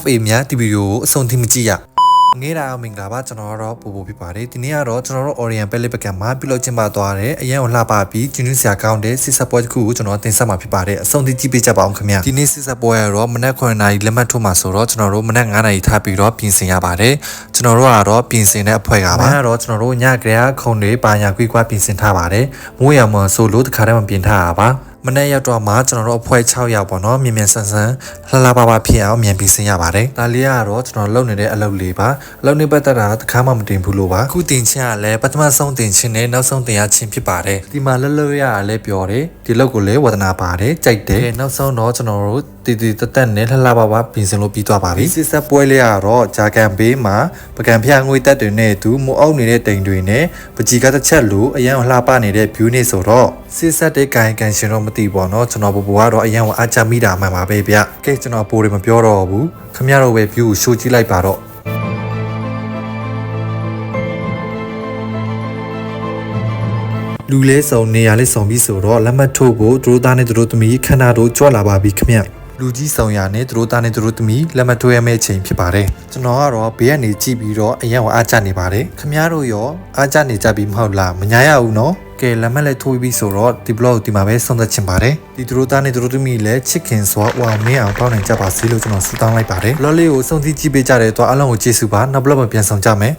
FA များဒီဗီဒီယိုကိုအဆုံးထိမကြည့်ရငေးတာအောင်မင်္ဂလာပါကျွန်တော်ကတော့ပူပူဖြစ်ပါတယ်ဒီနေ့ကတော့ကျွန်တော်တို့ Orient Pele ပကံမှာပြုလုပ်ကျင်းပသွားတဲ့အရင်ကလှပပြီးဂျင်းနူးဆရာကောင်းတဲ့စစ်ဆက်ပွဲတစ်ခုကိုကျွန်တော်တင်ဆက်မှာဖြစ်ပါတယ်အဆုံးထိကြည့်ပေးကြပါအောင်ခင်ဗျာဒီနေ့စစ်ဆက်ပွဲကတော့မနက်9:00နာရီလက်မှတ်ထိုးမှာဆိုတော့ကျွန်တော်တို့မနက်9:00နာရီထားပြီးတော့ပြင်ဆင်ရပါတယ်ကျွန်တော်တို့ကတော့ပြင်ဆင်တဲ့အဖွဲ့ကပါကတော့ကျွန်တော်တို့ညကလေးကခုံတွေပါညာကွေးကွာပြင်ဆင်ထားပါတယ်မိုးရမဆိုလို့တခါတည်းမပြင်ထားတာပါ မနေ့ရောက်တော့မှကျွန်တော်တို့အဖွဲ့6ယောက်ပေါ့နော်မြင်မြန်ဆန်းဆန်းလှလှပပဖြစ်အောင်မြန်ပြီးဆင်းရပါတယ်ဒါလေးကတော့ကျွန်တော်လုပ်နေတဲ့အလုပ်လေးပါအလုပ်နေပတ်သက်တာတခါမှမတင်ဘူးလို့ပါအခုတင်ချင်းကလည်းပထမဆုံးတင်ချင်းနဲ့နောက်ဆုံးတင်ရချင်းဖြစ်ပါတယ်ဒီမှာလှလှရရလည်းပြောတယ်ဒီလုပ်ကိုလည်းဝဒနာပါတယ်ကြိုက်တယ်နောက်ဆုံးတော့ကျွန်တော်တို့ တည်တည်တက်တက်နဲ့လှလှပပပြင်ဆင်လို့ပြီးသွားပါပြီစစ်ဆက်ပွဲလေးကတော့ဂျာကန်ဘေးမှာပကံဖျားငွေတက်တွေနဲ့သူမိုးအုပ်နေတဲ့တိမ်တွေနဲ့ပကြီးကတစ်ချက်လိုအရန်လှပနေတဲ့ view နေဆိုတော့စစ်ဆက်တဲ့ကန်ကန်ရှင်တော့မသိပါတော့ကျွန်တော်ပူပူကတော့အရန်ကိုအားချမိတာမှန်ပါပဲဗျကဲကျွန်တော်ပိုးတွေမပြောတော့ဘူးခမရတော့ပဲ view ကို show ကြည့်လိုက်ပါတော့လူလဲစုံနေရလဲစုံပြီးဆိုတော့လက်မှတ်ထိုးဖို့သူတို့သားနဲ့သူတို့သမီးခန္ဓာတို့ကြွလာပါပြီခင်ဗျ လူကြီးဆောင်ရနဲ့သူတို့သားနဲ့သူတို့သမီးလက်မှတ်ထိုးရမယ့်ချိန်ဖြစ်ပါတယ်ကျွန်တော်ကတော့ဘေးကနေကြည့်ပြီးတော့အရင်ကအားကျနေပါတယ်ခင်ဗျားတို့ရောအားကျနေကြပြီမဟုတ်လားမညာရဘူးနော်ကဲလက်မှတ်လည်းထိုးပြီးဆိုတော့ဒီ blog ဒီမှာပဲဆုံးသက်ချင်ပါတယ်ဒီသူတို့သားနဲ့သူတို့သမီးလည်းချစ်ခင်စွာဝအောင်မင်းအောင်တောင်းနိုင်ကြပါစေလို့ကျွန်တော်ဆုတောင်းလိုက်ပါတယ် blog လေးကိုဆုံးဖြတ်ကြည့်ပေးကြတဲ့တော့အားလုံးကိုကျေးဇူးပါနောက် blog မှာပြန်ဆောင်ကြမယ်